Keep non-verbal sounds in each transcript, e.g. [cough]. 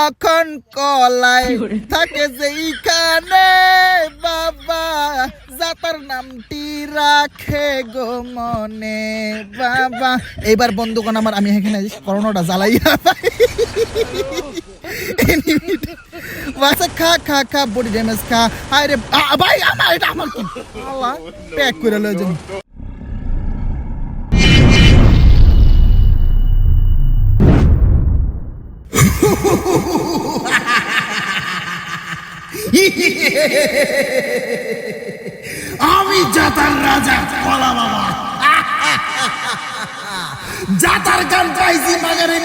তখন কলাই থাকে যে যেইখানে বাবা যাতার নামটি রাখে গো মনে বাবা। এইবার বন্ধুগণ আমার আমি এখানে করোনাটা জ্বালাইয়া পাই বাসা খা খা খা বডি ড্যামেজ খা। আরে ভাই আমার এটা আমার কি? প্যাক করে লয়ে আমি জাতার রাজা কলা বাবা। জাতার গান পাইছি মাগারে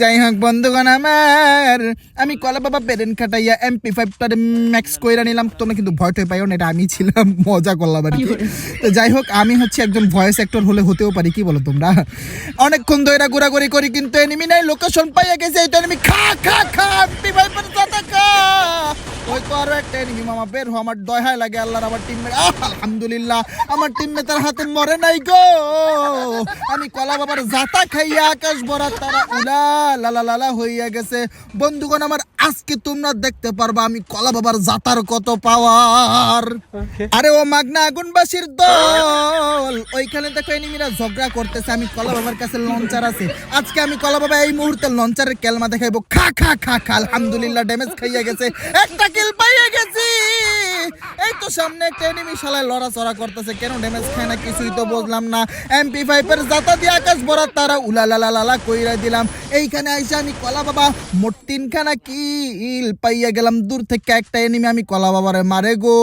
যাই হোক বন্ধুগণ আমার আমি কলা বাবা পেরেন খাটাইয়া এমপি ফাইভটারে ম্যাক্স কইরা নিলাম। তোমরা কিন্তু ভয় টয় পাইও না এটা আমি ছিলাম [laughs] মজা করলাম আর কি। তো যাই হোক আমি হচ্ছে একজন ভয়েস অ্যাক্টর হলে হতেও পারি কি বলো তোমরা? অনেকক্ষণ ধরে ঘোরাঘুরি করি কিন্তু এনিমি নাই লোকেশন পাইয়া গেছে এটা এনিমি খা খা খা এমপি ফাইভের সাথে খা। ওই তো আরও একটা এনিমি মামা বের হো আমার দহায় লাগে আল্লাহর আমার টিমমেট আলহামদুলিল্লাহ আমার টিমমেটের হাতে মরে নাই গো। আমি কলা বাবার জাতা খাইয়া আকাশ ভরা তারা উলা লালা লালা হইয়া গেছে। বন্ধুগণ আমার আজকে তোমরা দেখতে পারবা আমি কলা বাবার জাতার কত পাওয়ার। আরে ও মাগনা আগুনবাসীর দল। ওইখানে দেখো এনিমিরা ঝগড়া করতেছে আমি কলা বাবার কাছে লঞ্চার আছে। আজকে আমি কলা বাবা এই মুহূর্তে লঞ্চারের কেলমা দেখাইবো। খা খা খা খা আলহামদুলিল্লাহ ড্যামেজ খাইয়া গেছে। একটা কিল পাইয়া গেছি। এই তো সামনে একটা এনিমি শালায় লড়াচড়া করতেছে। কেন ড্যামেজ খায় না? কিছুই তো বুঝলাম না। এমপি ফাইভের জাতা দিয়ে আকাশ তারা কইরা দিলাম। এইখানে আইসা আমি কলা বাবা মোট তিনখানা কিল পাইয়া গেলাম। দূর থেকে একটা এনিমি আমি কলা বাবারে মারে গো।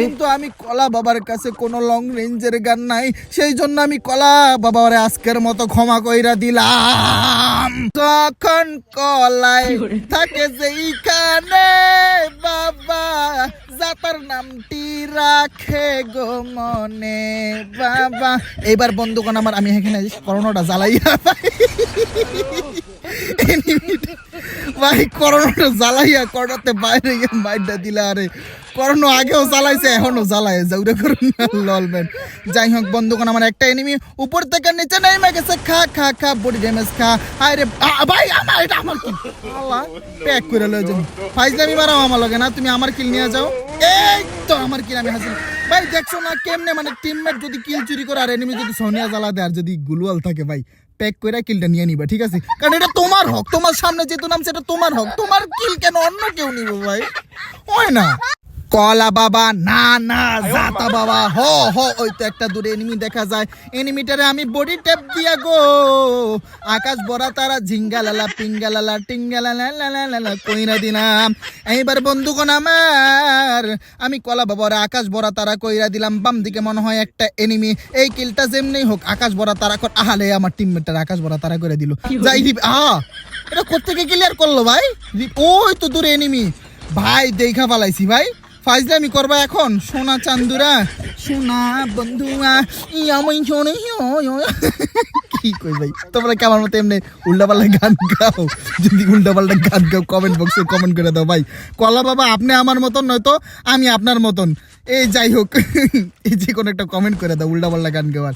কিন্তু আমি কলা বাবার কাছে কোনো লং রেঞ্জের গান নাই। সেই জন্য আমি কলা বাবারে আজকের মতো ক্ষমা কইরা দিলাম। তখন কলাই থাকে যেইখানে বাবা। যাতার নামটি রাখে গো মনে, বাবা। এইবার বন্ধুগণ আমার, আমি এখানে করোনাটা জ্বালাইয়া ভাই, করোনাটা জ্বালাইয়া করোনাতে বাইরে গিয়ে বাইরটা দিলা আরে। করোনা আগেও জ্বালাইছে জ্বালায় ম্যান যাই হোক আমার একটা এনিমি উপর থেকে নিচে নেমে গেছে। খা খা খা বডি ড্যামেজ খা। ভাই, আমার, এটা আমার কি? আল্লাহ প্যাক করে লয়ে মারাও আমার লগে, না? তুমি আমার কিল নিয়ে যাও। এই তো, আমার কিল আমি হাসিল। ভাই, দেখছ না কেমনে মানে টিমমেট যদি কিল চুরি করে, আর এনিমি যদি সোনিয়া জ্বালা দেয়, আর যদি গুলওয়াল থাকে, ভাই প্যাক করে কিলটা নিয়ে নিবা, ঠিক আছে? কারণ এটা তোমার হক, তোমার সামনে যেহেতু নাম সেটা তোমার হক। তোমার কিল কেন অন্য কেউ নিব, ভাই? হয় না। কলা বাবা না না জাতা বাবা হ হ ওই তো একটা দূরে এনিমি দেখা যায়। এনিমিটারে আমি বডি টেপ দিয়া গো। আকাশ বড়া তারা ঝিঙ্গা লালা পিঙ্গা লালা টিঙ্গা লালা লালা লালা কইরা দিলাম। এইবার বন্ধুগণ আমার আমি কলা বাবার আকাশ বড়া তারা কইরা দিলাম। বাম দিকে মনে হয় একটা এনিমি এই কিলটা যেমনি হোক আকাশ বড়া তারা কর আহালে আমার টিমমেটটার আকাশ বড়া তারা করে দিল। যাই রিপ আ এটা কোত্থেকে ক্লিয়ার করল ভাই? ওই তো দূরে এনিমি ভাই দেখা পালাইছি ভাই। ফাইজলামি করবা এখন? সোনা চান্দুরা, সোনা বন্ধুয়া আমি শোনে কি কই ভাই? তোমরা কি আমার মতো এমনি উল্টাপাল্টা গান গাও? যদি উল্টাপাল্টা গান গাও কমেন্ট বক্সে কমেন্ট করে দাও ভাই। কলা বাবা, আপনি আমার মতন নয়তো আমি আপনার মতন। এই যাই হোক, এই যে কোনো একটা কমেন্ট করে দাও উল্টাপাল্টা গান গাওয়ার।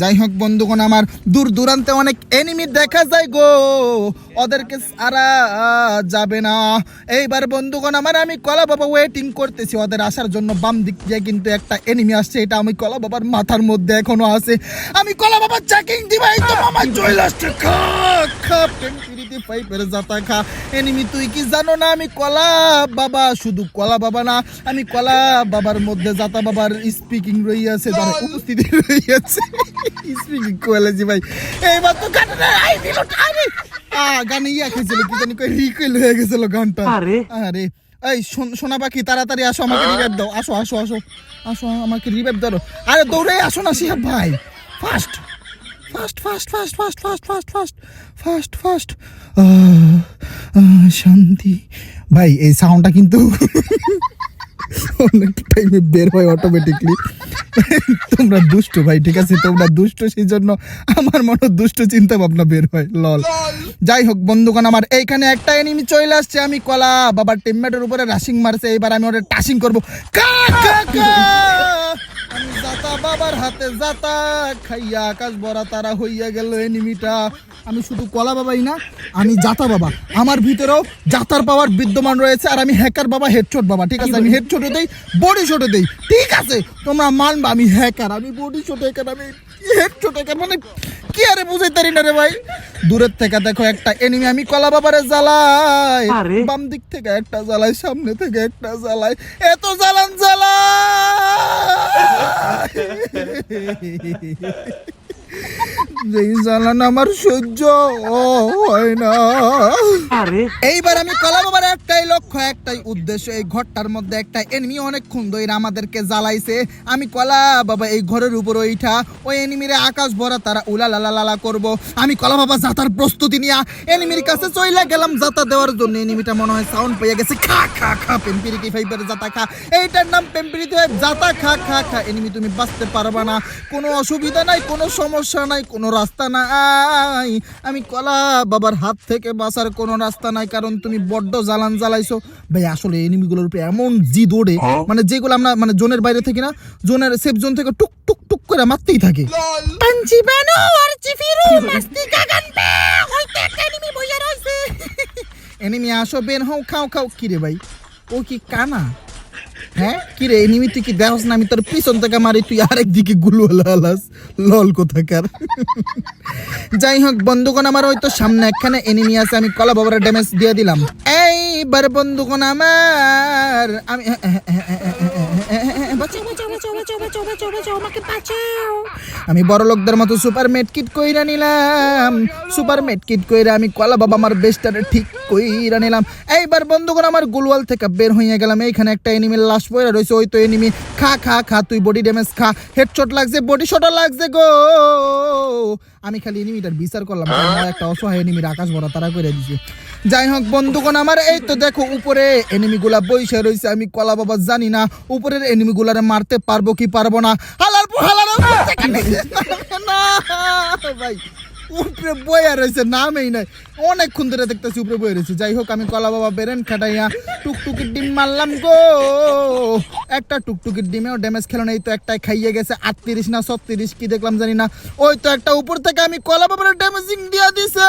যাই হোক বন্ধুগণ, আমার দূর দূরান্তে অনেক এনিমি দেখা যায় গো। ওদেরকে সারা যাবে না। এইবার বন্ধুগণ, আমার আমি কলা বাবা ওয়েটিং করতেছি। ওদের আসার জন্য বাম দিক দিয়ে কিন্তু একটা এনিমি আসছে, এটা আমি কলা বাবার মাথার মধ্যে এখনও আছে। আমি কলা বাবার চেকিং দিবাই তো মামা চলে আসছে। খা পেন্টিরিতে পাইপের জাতা খা। এনিমি তুই কি জানো না আমি কলা বাবা শুধু কলা বাবা না আমি কলা বাবার মধ্যে জাতা বাবার স্পিকিং রইয়াছে তার উপস্থিতি রইয়াছে স্পিকিং কোয়ালেজি ভাই। এইবার তো আই দিল আরে! আ গানে ইয়া খেয়েছিল কি জানি কই হয়ে গেছিল গানটা। আরে। আরে। এই সোনা পাখি তাড়াতাড়ি আসো আমাকে রিভাইভ দাও। আসো আসো আসো। আসো আমাকে রিভাইভ দাও আরে দৌড়ে আসো না শিহাব ভাই। Fast fast fast fast fast fast fast fast fast fast শান্তি। ভাই, এই সাউন্ডটা কিন্তু [laughs] অনেক টাইমে বের হয় অটোমেটিকলি তোমরা দুষ্ট ভাই, ঠিক আছে? তোমরা দুষ্ট সেই জন্য আমার মনে দুষ্ট চিন্তা ভাবনা বের হয়। লল। যাই হোক, বন্ধুগণ, আমার এইখানে একটা এনিমি চলে আসছে, আমি কলা। বাবার টিমমেটের উপরে রাশিং মারছে, এবার আমি ওটা টাশিং করব। কা কা কা বাবার হাতে যাতা খাইয়া আকাশ বড়া তারা হইয়া গেল এনিমিটা। আমি শুধু কলা বাবাই না আমি জাতা বাবা। আমার ভিতরেও জাতার পাওয়ার বিদ্যমান রয়েছে আর আমি হ্যাকার বাবা হেডশট বাবা ঠিক আছে? আমি হেডশটও দেই বডি শটও দেই ঠিক আছে? তোমরা মানবা আমি হ্যাকার আমি বডি শট হ্যাকার আমি হেডশট হ্যাকার মানে কি আরে বুঝাই তারি না রে ভাই? দূরের থেকে দেখো একটা এনিমি আমি কলা বাবারে জ্বালাই। বাম দিক থেকে একটা জ্বালাই সামনে থেকে একটা জ্বালাই। এত জ্বালান জ্বালাই! যেই জ্বালান আমার সহ্য হয় না। এইবার আমি একটাই লক্ষ্য একটাই উদ্দেশ্য। এই ঘরটার মধ্যে একটা এনিমি অনেকক্ষণ ধরে আমাদেরকে জ্বালাইছে। আমি কলা বাবা এই ঘরের উপর ওইটা ওই এনিমিরে আকাশ ভরা তারা উলা লালা করব। আমি কলা বাবা জাতার প্রস্তুতি নিয়া এনিমির কাছে চইলা গেলাম যাতা দেওয়ার জন্য। এনিমিটা মনে হয় সাউন্ড পেয়ে গেছে। খা খা খা পেম্পিরি কি ফাইবার জাতা খা। এইটার নাম পেম্পিরিতে হয় জাতা খা খা খা। এনিমি তুমি বাঁচতে পারবা না। কোনো অসুবিধা নাই কোনো সমস্যা নাই কোনো রাস্তা নাই। আমি কলা বাবার হাত থেকে বাঁচার কোনো রাস্তা নাই কারণ তুমি বড্ড জ্বালান জ্বালাইছো। ভাই আসলে এনিমিগুলোর উপরে এমন জি দৌড়ে মানে যেগুলো আমরা মানে জোনের বাইরে থাকি না জোনের সেফ জোন থেকে টুক টুক টুক করে মারতেই থাকে। পাঞ্চি বানো আর চিফিরু মাস্তি গাগান পে ওই এনিমি বইয়া রইছে। [laughs] এনিমি আসো বেন হও খাও খাও। কি রে ভাই ও কি কানা? হ্যাঁ? কি রে এনিমি তুই কি দেখস না? আমি তোর পিছন থেকে মারি তুই আরেক দিকে গুলু হালাস। লল কোথাকার। যাই হোক বন্ধুগণ আমার হয়তো সামনে একখানে এনিমি আছে আমি কলা বাবার ড্যামেজ দিয়ে দিলাম। এইবার বন্ধুগণ আমার আমি বাঁচাও, বাঁচাও, বাঁচাও, বাঁচাও, বাঁচাও, আমাকে বাঁচাও। আমি বড় লোকদের মতো সুপার মেট কিট কইরা নিলাম। সুপার মেট কিট কইরা আমি কলা বাবা আমার বেস্টারে ঠিক কইরা নিলাম। এইবার বন্ধুগণ আমার গুলওয়াল থেকে বের হইয়া গেলাম। এইখানে একটা এনিমির লাশ পড়ে রয়েছে ওই তো এনিমি খা খা খা তুই বডি ড্যামেজ খা। হেডশট লাগছে বডি শটও লাগছে গো। আমি খালি এনিমিটার বিচার করলাম। একটা অসহায় এনিমির আকাশ ভরা তারা করে দিছে। যাই হোক বন্ধুগণ আমার এই তো দেখো উপরে এনিমিগুলা বইসে রয়েছে আমি কলা বাবা জানি না উপরের এনিমিগুলারে মারতে পারব কি পারব না? হালার হালার না ভাই উপরে বইয়া রয়েছে নামেই নাই। অনেকক্ষণ ধরে দেখতেছি উপরে বয়ে রয়েছে যাই হোক আমি কলা বাবা বেরেন খাটাইয়া টুকটুকির ডিম মারলাম গো। একটা টুকটুকির ডিমেও ড্যামেজ খেলো না এই তো একটাই খাইয়ে গেছে আটত্রিশ না ছত্রিশ কি দেখলাম জানি না। ওই তো একটা উপর থেকে আমি কলা বাবার ড্যামেজিং দিয়া দিছে।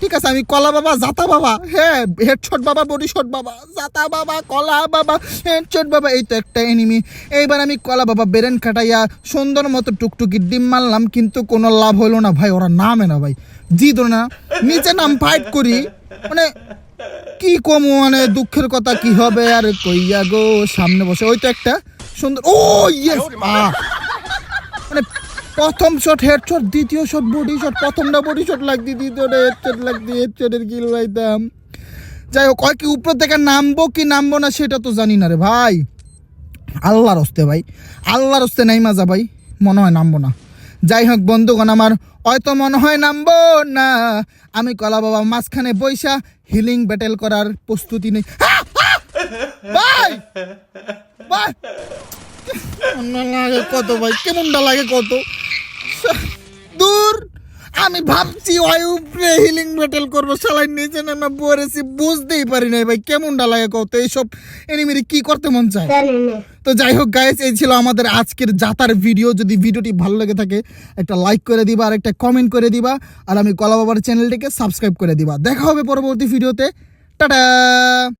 ঠিক আছে, আমি কলা বাবা, জাতা বাবা হ্যাঁ হেডশট বাবা বডি শট বাবা, জাতা বাবা, কলা বাবা হেডশট বাবা, এই তো একটা এনিমি এইবার আমি কলা বাবা বেরেন কাটাইয়া সুন্দর মতো টুকটুকি ডিম মারলাম, কিন্তু কোনো লাভ হলো না ভাই, ওরা নামে না ভাই। জিত না নিচে নাম ফাইট করি মানে কি কম মানে দুঃখের কথা কি হবে, আর কইয়া গো, সামনে বসে, ওই তো একটা সুন্দর ও ইয়েস প্রথম শট হেড শট দ্বিতীয় শট বডি শট প্রথমটা বডি শট লাগদি দ্বিতীয়টা হেড শট লাগদি হেড শটের কিল পাইতাম। যাই হোক, কয় কি, উপর থেকে নামবো কি নামবো না সেটা তো জানি না রে ভাই। আল্লাহর হস্তে ভাই, আল্লাহর হস্তে নাই মাজা ভাই, মনে হয় নামবো না। যাই হোক, বন্ধুগণ, আমার হয়তো মনে হয় নামবো না। আমি কলা বাবা মাঝখানে বৈশা হিলিং ব্যাটেল করার প্রস্তুতি নেই! ভাই! ভাই! কত? ভাই, কেমনটা লাগে কত? দূর আমি ভাবছি ওই উপরে হিলিং ব্যাটেল করব সালাই নিচে নামা পড়েছি বুঝতেই পারি নাই ভাই কেমনটা লাগে কত এইসব এনিমিরি কি করতে মন চায়? তো যাই হোক গাইস এই ছিল আমাদের আজকের যাতার ভিডিও যদি ভিডিওটি ভালো লেগে থাকে একটা লাইক করে দিবা আর একটা কমেন্ট করে দিবা আর আমি কলা বাবার চ্যানেলটিকে সাবস্ক্রাইব করে দিবা। দেখা হবে পরবর্তী ভিডিওতে টাটা!